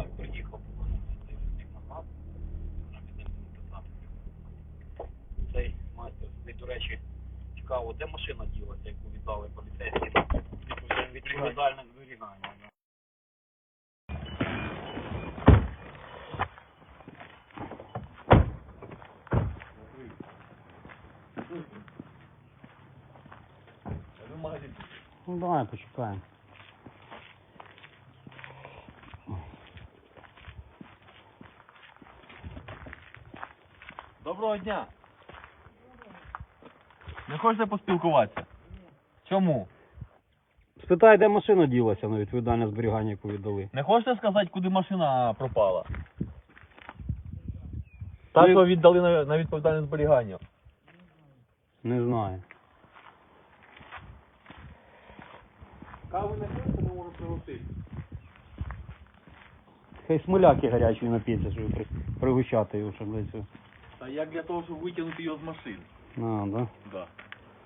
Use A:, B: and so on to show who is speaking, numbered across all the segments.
A: Так, приїхав, назад. Цей майстер сидить, до речі, цікаво, де машина ділася, яку віддали поліцейські? Відповідальне зберігання.
B: Ну давай почекаємо.
C: Доброго дня. Не хочете поспілкуватися? Чому?
B: Спитай, де машина ділася на відповідальне зберігання, яку віддали.
C: Не хочете сказати, куди машина пропала? Так
B: Ви-
C: ви віддали на, на відповідальне зберігання.
B: Не знаю.
C: Кави не хочете, не можу пригостити.
B: Хай смоляки гарячі нап'ється, щоб при, пригощати його, щоб для цього.
C: Та як для того, щоб витягнути його з машини?
B: А, да?
C: Да.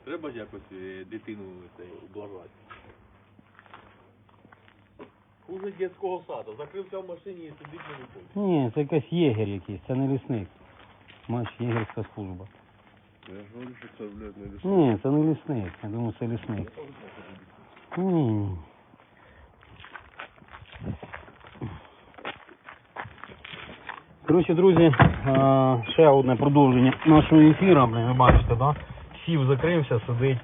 C: Треба ж якось е, дитину це, ублажати. Хуже дитячого саду. Закрився в машині і сидить не виходить.
B: Ні, це якийсь єгер якийсь, це не лісник. Маєш єгерська служба.
D: Я ж говорю, що це, блядь, не лише.
B: Ні, це не лісник. Я думаю, це лісник. Ні, Коротше, друзі, е, ще одне продовження нашого ефіру, ви бачите, да? Сів закрився, сидить,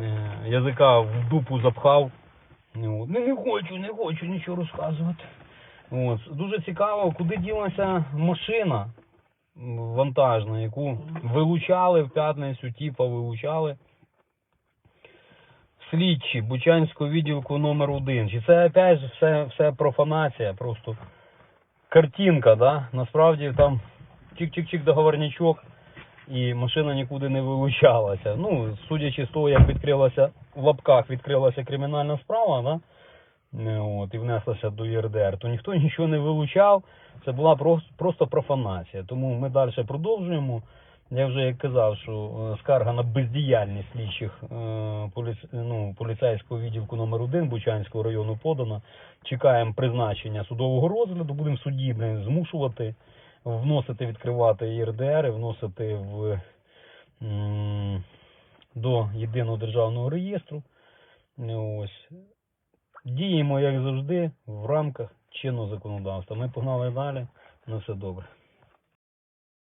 B: е, язика в дупу запхав. Ну, Не, хочу, не хочу нічого розказувати. От. Дуже цікаво, куди ділася машина вантажна, яку вилучали в п'ятницю, типа вилучали слідчі Бучанського відділку номер 1 Чи це опять все, все профанація, просто картинка, да? Насправді там чик-чик-чик договорнячок і машина нікуди не вилучалася. Ну, судячи з того, як відкрилася в лапках відкрилася кримінальна справа, да? Е, От, і внеслася до ЄРДР, то ніхто нічого не вилучав. Це була просто, просто профанація. Тому ми далі продовжуємо. Я вже як казав, що е, скарга на бездіяльність слідчих е, ну, поліцейського відділку номер 1 Бучанського району подана. Чекаємо призначення судового розгляду, будемо судді змушувати вносити, відкривати ЄРДР, вносити в до єдиного державного реєстру. Ось. Діємо, як завжди, в рамках чинного законодавства. Ми погнали далі. На все добре.